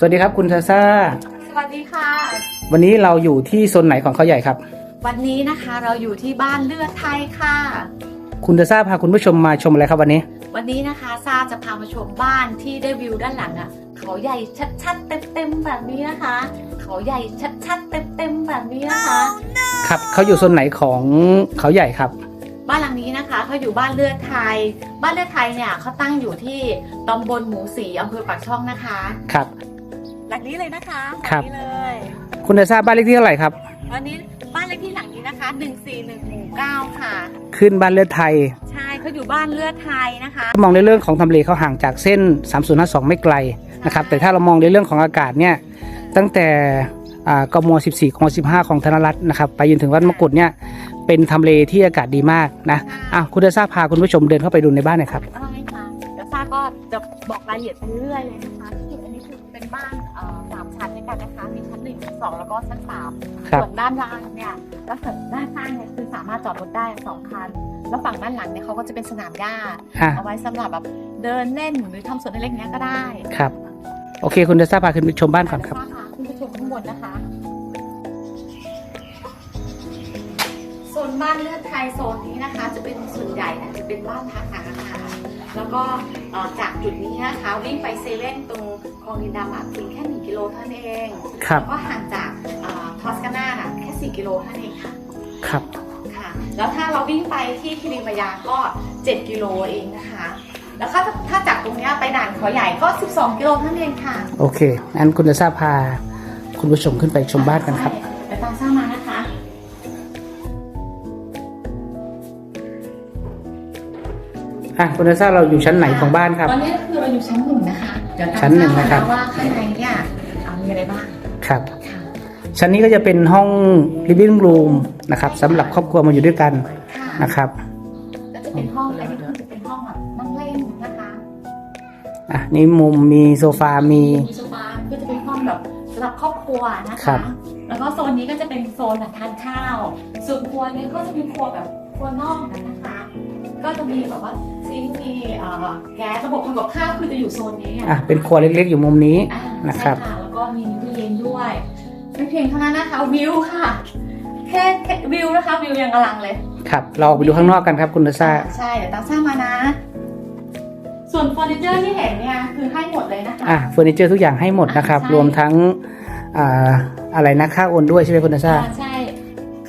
สวัสดีครับคุณซาซาสวัสดีค่ะ วันนี้เราอยู่ที่โซนไหนของเขาใหญ่ครับ วันนี้นะคะเราอยู่ที่บ้านเลือดไทยค่ะ คุณซาซาพาคุณผู้ชมมาชมอะไรครับวันนี้ วันนี้นะคะซาจะพามาชมบ้านที่ได้วิวด้านหลังอะ่ะ เขาใหญ่ชัดๆเต็มๆแบบนี้นะคะ เขาใหญ่ชัดๆเต็มๆแบบนี้นะคะ ครับเขาอยู่โซนไหนของเขาใหญ่ครับบ้านหลังนี้นะคะเขาอยู่บ้านเลือดไทย บ้านเลือดไทยเนี่ยเขาตั้งอยู่ที่ตำบลหมูสีอำเภอปากช่องนะคะ ครับ หลังนี้เลยนะคะหครัลับนี้เลยคุณซาซาบ้านเลขที่เท่าไหร่ครับวันนี้บ้านเลขที่หลังนี้นะคะ141หมู่9ค่ะ ขึ้นบ้านเลือดไทย ใช่เขาอยู่บ้านเลือดไทยนะคะ มองในเรื่องของทำเลเขาห่างจากเส้น 3052 ไม่ไกลนะครับ แต่ถ้าเรามองในเรื่องของอากาศเนี่ย ตั้งแต่อ่ากม14กม15 ของธนรัตน์นะครับ ไปจนถึงวัดมกุฎเนี่ย เป็นทำเลที่อากาศดีมากนะอะคุณซาซาพาคุณผู้ชมเดินเข้าไปดูในบ้านหน่อยครับ ได้ค่ะเดี๋ยวซ่าก็จะบอกรายละเอียดไปเรื่อยๆเลยนะคะคืออันนี้คือเป็นบ้านเอ่อสาม ชั้นด้วยกันนะคะ มีชั้นหนึ่งชั้นสองแล้วก็ชั้นสามครับส่วนด้านล่างเนี่ยลักษณะด้านข้างเนี่ยคือสามารถจอดรถได้สองคัน แล้วฝั่งด้านหลังเนี่ยเขาก็จะเป็นสนามหญ้า อะเอาไว้สำหรับแบบเดินเล่นหรือทำสวนเล็กๆเนี้ยก็ได้ครับ โอเค คุณซาซาพาขึ้นไปชมบ้านก่อนครับซ่าพาขึ้นไปชมข้างบนนะคะโซนบ้านเลือดไทยโซนนี้นะคะ จะเป็นส่วนใหญ่นะจะเป็นบ้านพักนะคะแล้วก็เอ่อ จากจุดนี้นะคะวิ่งไปเซเว่นตรงคลองดินดำอะเพียงแค่1กิโลเท่านั้นเองครับแล้วก็ห่างจากทอสกาน่าน่ะแค่4กิโลเท่านั้นเองค่ะครับค่ะ แล้วถ้าเราวิ่งไปที่คิริมายาก็7กิโลเองนะคะแล้วถ้าถ้าจากตรงเนี้ยไปด่านเขาใหญ่ก็ 12 กิโลเท่านั้นเองค่ะ โอเคงั้นคุณซาซาพา คุณผู้ชมขึ้นไปชมบ้านกันครับใช่เดี๋ยวตามซ่ามา อะคุณซาซาเราอยู่ชั้นไหนของบ้านครับ ตอนนี้คือเราอยู่ชั้นหนึ่งนะคะเดี๋ยวตามชั้นหนึ่งนะครับ ว่าข้างในเนี่ยเอามีอะไรบ้างครับ ค่ะชั้นนี้ก็จะเป็นห้อง living room นะครับสำหรับครอบครัวมาอยู่ด้วยกันค่ะนะครับ ก็จะเป็นห้องอันนี้คือจะเป็นห้องแบบนั่งเล่นนะคะอะนี่มุมมีโซฟามี มีโซฟาก็จะเป็นห้องแบบสำหรับครอบครัวนะครัคะ บ แล้วก็โซนนี้ก็จะเป็นโซนแบบทานข้าว ส่วนครัวนี้ก็จะเป็นครัวแบบครัวนอกนะคะ ก็จะมีแบบว่าซิงค์มีเอ่อแก๊สระบบทำกับข้าวคือจะอยู่โซนนี้อะเป็นครัวเล็กๆอยู่มุมนี้ อ่านะครับ ใช่ค่ะแล้วก็มีตู้เย็นด้วยไม่เพียงเท่านั้นนะคะวิวค่ะแค่แค่วิวนะคะวิวยังกำลังเลย ครับ เราออกไปดูข้างนอกกันครับคุณซาใช่เดี๋ยวตามสร้างมานะ ส่วนเฟอร์นิเจอร์ที่เห็นเนี่ยคือให้หมดเลยนะคะ อะเฟอร์นิเจอร์ทุกอย่างให้หมดนะครับ ใช่ รวมทั้งอ่าอะไรนะค่าโอนด้วยใช่ไหมคุณซาอ่าใช่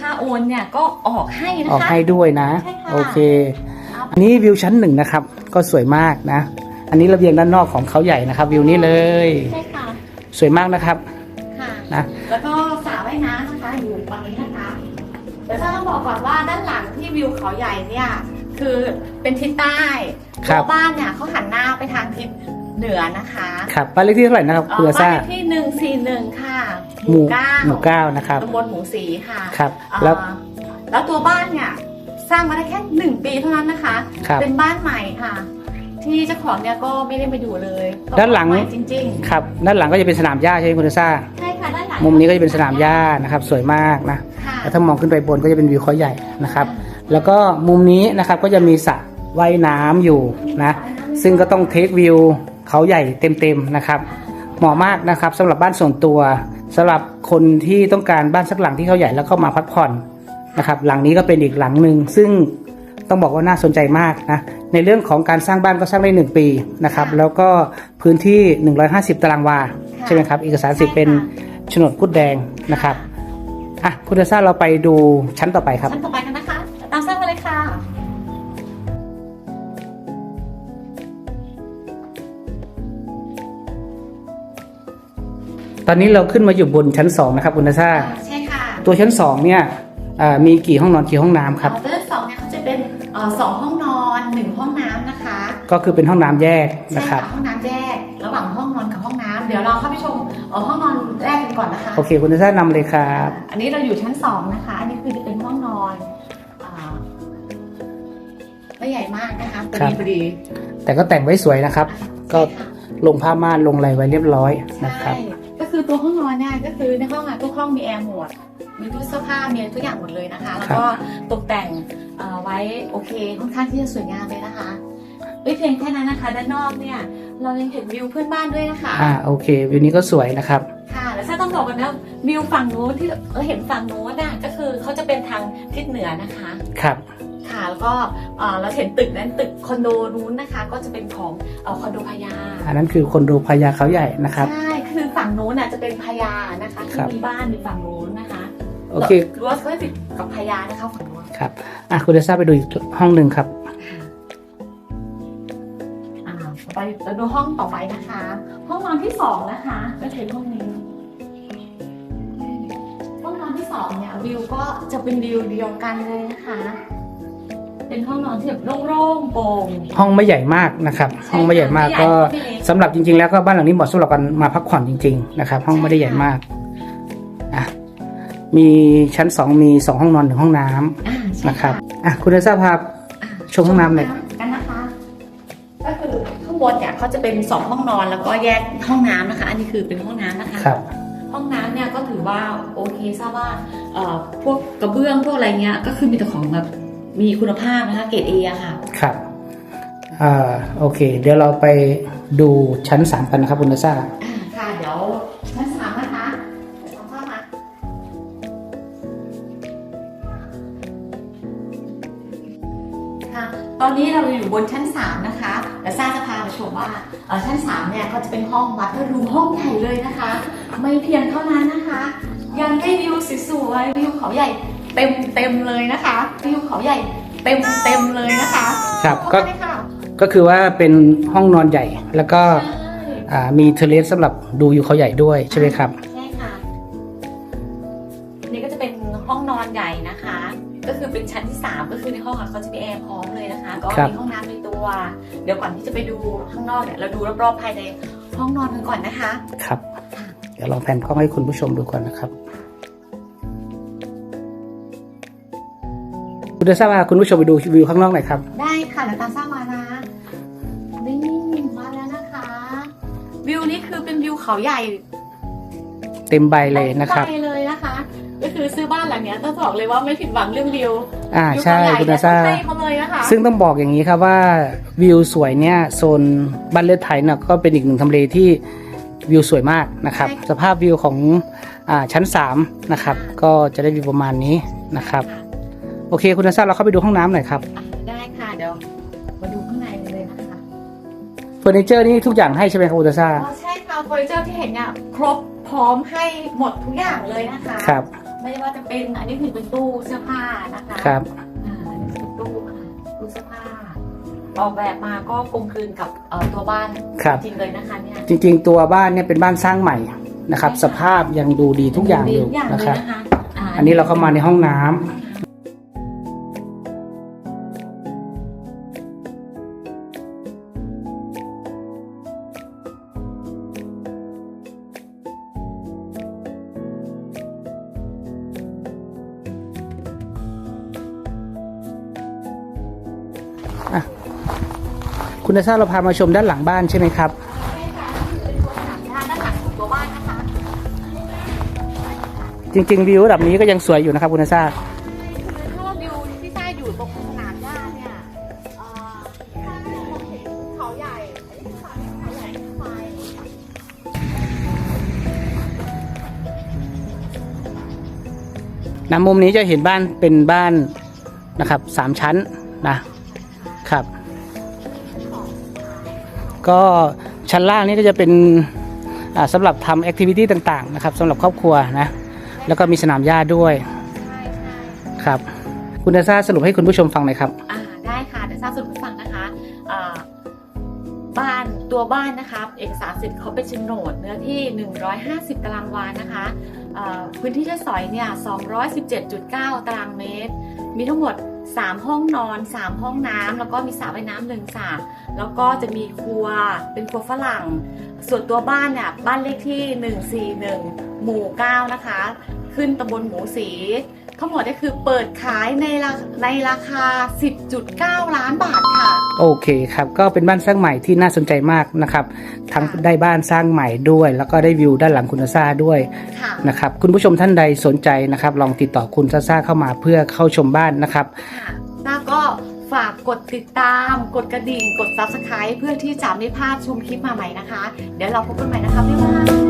ค่าโอนเนี่ยก็ออกให้นะคะออกให้ด้วยนะ ใช่ค่ะ โอเคอัน นี้วิวชั้นหนึ่งนะครับ ก็สวยมากนะ อันนี้ระเบียงด้านนอกของเขาใหญ่นะครับ วิวนี้เลย ใช่ค่ะ สวยมากนะครับ ค่ะ นะ แล้วก็สระว่ายน้ำนะคะอยู่ฝั่งนี้นะคะเดี๋ยวต้องบอกก่อนว่าด้านหลังที่วิวเขาใหญ่เนี่ย คือเป็นทิศใต้ครัตับ วบ้านเนี่ยเขาหันหน้าไปทางทิศเหนือนะคะครับบ้านเลขที่เท่าไหร่นะครับเอ่คุณอซาบ้านเลขที่หนึ่งสี่หนึ่งค่ะหมู่เก้าหมู่เก้านะครับ ตำบลหมูสีค่ะครับ เอ่อแล้ว แล้วตัวบ้านเนี่ย สร้างมาได้แค่หนึ่งปีเท่านั้นนะคะ ครับ เป็นบ้านใหม่ค่ะ ที่เจ้าของเนี่ยก็ไม่ได้มาอยู่เลยด้านหลัง ใม่จริงครับด้านหลังก็จะเป็นสนามหญ้าใช่ไหมคุณซาๆใช่ค่ะด้านหลังมุมนี้ก็จะเป็นสนามหญ้านะครับ สวยมากนะค่ะแล้วถ้ามองขึ้นไปบนก็จะเป็นวิวเขาใหญ่นะครับ แล้วก็มุมนี้นะครับก็จะมีสระว่ายน้ำอยู่นะซึ่งก็ต้องเทควิวเขาใหญ่เต็มๆนะครับเหมาะมากนะครับสำหรับบ้านส่วนตัวสำหรับคนที่ต้องการบ้านสักหลังที่เขาใหญ่แล้วเข้ามาพักผ่อน นะครับหลังนี้ก็เป็นอีกหลังหนึ่งซึ่งต้องบอกว่าน่าสนใจมากนะในเรื่องของการสร้างบ้านก็สร้างได้หนึ่งปีนะครับแล้วก็พื้นที่ 150 ตารางวาใช่ไหมครับเอกสารสิทธิ์เป็นโฉนดกุดแดงนะครับอะคุณเดซ่าเราไปดูชั้นต่อไปครับชั้นต่อไปกันนะคะ ตามสร้างมาเลยค่ะตอนนี้เราขึ้นมาอยู่บนชั้น 2 นะครับคุณเดซ่าใช่ค่ะตัวชั้น 2 เนี่ยเอ่อ มีกี่ห้องนอนกี่ห้องน้ำครับเอ่อตัวที่สองเนี่ยเขาจะเป็นเอ่อสองห้องนอนหนึ่งห้องน้ำนะคะ ก็คือเป็นห้องน้ำแยกใช่นะคค่ะรับห้องน้ำแยก ระหว่างห้องนอนกับห้องน้ำเดี๋ยวเราเข้าไปชมเอ่อห้องนอนแรกกันก่อนนะคะโอเคคุณเดซ่านำเลยครับอันนี้เราอยู่ชั้นสองนะคะ อันนี้คือจะเป็นห้องนอนอ่าไม่ใหญ่มากนะคะพอดีพอดีแต่ก็แต่งไว้สวยนะครับ ก็ใช่ค่ะลงผ้าม่านลงอะไรไว้เรียบร้อยนะครับใช่ก็คือตัวห้องนอนเนี่ยก็คือในห้องอะทุกห้องมีแอร์หมด มีตู้เสื้อผ้ามีทุกอย่างหมดเลยนะคะ แล้วก็ตกแต่งเอ่อไว้โอเคค่อนข้างที่จะสวยงามเลยนะคะไม่เพียงแค่นั้นนะคะ ด้านนอกเนี่ยเรายังเห็นวิวเพื่อนบ้านด้วยนะคะอ่าโอเควิวนี้ก็สวยนะครับค่ะแล้วถ้าต้องบอกกันนะวิวฝั่งนู้นที่เออเห็นฝั่งนู้นน่ะก็คือเขาจะเป็นทางทิศเหนือนะคะครับค่ะแล้วก็เอ่อเราเห็นตึกนั้นตึกคอนโดนู้นนะคะ ก็จะเป็นของเอ่อคอนโดพญาอันนั้นคือคนดูพญาเขาใหญ่นะครับใช่คือฝั่งนู้นน่ะจะเป็นพญานะคะคที่รับมีบ้านอยู่ฝั่งนู้นนะคะ โอเครั้วก็ติดกับพญานะคะฝั่งนู้นครับอะคุณเดซ่าไปดูอีกห้องหนึ่งครับอ่าต่อไปเราดูห้องต่อไปนะคะ ห้องนอนที่สองนะคะก็จะเป็นห้องนี้ห้องนอนที่สองเนี่ยวิวก็จะเป็นวิวเดียวกันเลยนะคะเป็นห้องนอนที่แบบโล่งๆโปร่งห้องไม่ใหญ่มากนะครับ ห้องไม่ใหญ่มากก็ไม่ใหญ่สำหรับจริง ๆ แล้วก็บ้านหลังนี้เหมาะสำหรับการมาพักผ่อนจริง ๆ นะครับ ห้องไม่ได้ใหญ่มากอะ มีชั้นสองมีสองห้องนอนหนึ่งห้องน้ำอ่าใช่นะครับอะคุณเดซ่าพาชมห้องน้ำหน่อยกันนะคะ ก็คือข้างบนเนี่ยเขาจะเป็นสองห้องนอนแล้วก็แยกห้องน้ำนะคะ อันนี้คือเป็นห้องน้ำนะคะ ครับ ห้องน้ำเนี่ยก็ถือว่าโอเคทราบว่าเอ่อพวกกระเบื้องพวกอะไรเงี้ยก็คือมีแต่ของแบบมีคุณภาพนะคะเกรดเอะค่ะ ครับอ่าโอเค เดี๋ยวเราไปดูชั้นสามกันนะครับคุณเดซ่า อ่า ชั้นสามเนี่ยก็จะเป็นห้องวัดรูมห้องใหญ่เลยนะคะ ไม่เพียงเท่านั้นนะคะ ยังได้วิวสวยๆวิวเขาใหญ่เต็มเต็มๆเลยนะคะวิวเขาใหญ่เต็มเต็มๆเลยนะคะครับเข้าก็มาเลยค่ะก็คือว่าเป็นห้องนอนใหญ่แล้วก็ใช่อ่ามีเทเลสสำหรับดูอยู่เขาใหญ่ด้วยใช่ไหมครับ ก็คือเป็นชั้นที่ 3 ก็คือในห้องอะเขาจะมีแอร์พร้อมเลยนะคะ ก็ครับมีห้องน้ำในตัว เดี๋ยวก่อนที่จะไปดูข้างนอกเนี่ยเราดูรอบๆภายในห้องนอนกันก่อนนะคะ ครับ เดี๋ยวลองแผนกล้องให้คุณผู้ชมดูก่อนนะครับคุณเดซ่าพาคุณผู้ชมไปดูวิวข้างนอกหน่อยครับ ได้ค่ะเดี๋ยวตามซ่ามานะนี่มาแล้วนะคะ วิวนี้คือเป็นวิวเขาใหญ่ เต็มใบเลยนะครับไปเลยนะคะก็ คือซื้อบ้านหลังเนี้ยต้องบอกเลยว่าไม่ผิดหวังเรื่องวิวอ่าวิวใช่เขาใหญ่คุณเดเนี่ยซ่าให้เขาเลยนะคะซึ่งต้องบอกอย่างนี้ครับว่าวิวสวยเนี่ยโซนบ้านเลือดไทยเนี่ยก็เป็นอีกหนึ่งทำเลที่วิวสวยมากนะครับ สภาพวิวของอาชั้น 3 นะครับ ก็จะได้วิวประมาณนี้นะครับ โอเคคุณนัทราเราเข้าไปดูห้องน้ำหน่อยครับอะได้ค่ะเดี๋ยวมาดูข้างในกันเลยนะคะเฟอร์นิเจอร์นี่ทุกอย่างให้ใช่ไหมครับคุณนัทราอ๋อใช่ค่ะเฟอร์นิเจอร์ที่เห็นเนี่ยครบพร้อมให้หมดทุกอย่างเลยนะคะครับ ไม่ว่าจะเป็นอันนี้คือเป็นตู้เสื้อผ้านะคะครับอ่าอันนี้คือตู้ค่ะตู้เสื้อผ้า ออกแบบมาก็กลมกลืนกับเอ่อตัวบ้านครับ จริงเลยนะคะเนี่ย จริงๆ ตัวบ้านเนี่ยเป็นบ้านสร้างใหม่นะครับ สภาพยังดูดีทุกอย่างอยู่ทุกอย่างนะเลคยรับ นะคะาอันนี้เราเข้ามาในห้องน้ำ คุณนัทราเราพามาชมด้านหลังบ้านใช่ไหมครับ จริง ๆ วิวระดับนี้ก็ยังสวยอยู่นะครับคุณทราคือถ้าวิวที่ใต้อยู่ตรงสนามหญ้าเนี่ยเอ่อถ้าเรามองเห็นเขาใหญ่อันนี้คือเขาใหญ่ไฟนะมุมนี้จะเห็นบ้านเป็นบ้านนะครับสามชั้นนะครับ ก็ชั้นล่างนี่ก็จะเป็นอ่าสำหรับทำแอคทิวิตี้ต่างๆนะครับสำหรับครอบครัวนะแล้วก็มีสนามหญ้าด้วยใช่ใช่ครับคุณเดซ่าสรุปให้คุณผู้ชมฟังหน่อยครับอ่าได้ค่ะเดี๋ยวทราบสรุปให้ฟังนะคะอ่าบ้านตัวบ้านนะคะเอกสารสิทธิ์เขาเป็นโฉนดเนื้อที่ 150 ตารางวานะคะอ่าพื้นที่ใช้สอยเนี่ย217.9 ตารางเมตร มีทั้งหมด 3 ห้องนอน 3 ห้องน้ำแล้วก็มีสระว่ายน้ำหนึ่งสระแล้วก็จะมีครัวเป็นครัวฝรั่ง ส่วนตัวบ้านเนี่ยบ้านเลขที่ 141 หมู่ 9 นะคะ ขึ้นตำบลหมูสี ทั้งหมดก็คือเปิดขายในราในราคา 10.9 ล้านบาทค่ะ โอเคครับ ก็เป็นบ้านสร้างใหม่ที่น่าสนใจมากนะครับ ทั้งได้บ้านสร้างใหม่ด้วย แล้วก็ได้วิวด้านหลังคุณซ่าด้วยค่ะนะครับ คุณผู้ชมท่านใดสนใจนะครับ ลองติดต่อคุณซ่าซ่าเข้ามาเพื่อเข้าชมบ้านนะครับค่ะแล้วก็ฝากกดติดตาม กดกระดิ่ง กด subscribe เพื่อที่จะไม่พลาดชมคลิปมาใหม่นะคะ เดี๋ยวเราพบกันใหม่นะคะ บ๊ายบาย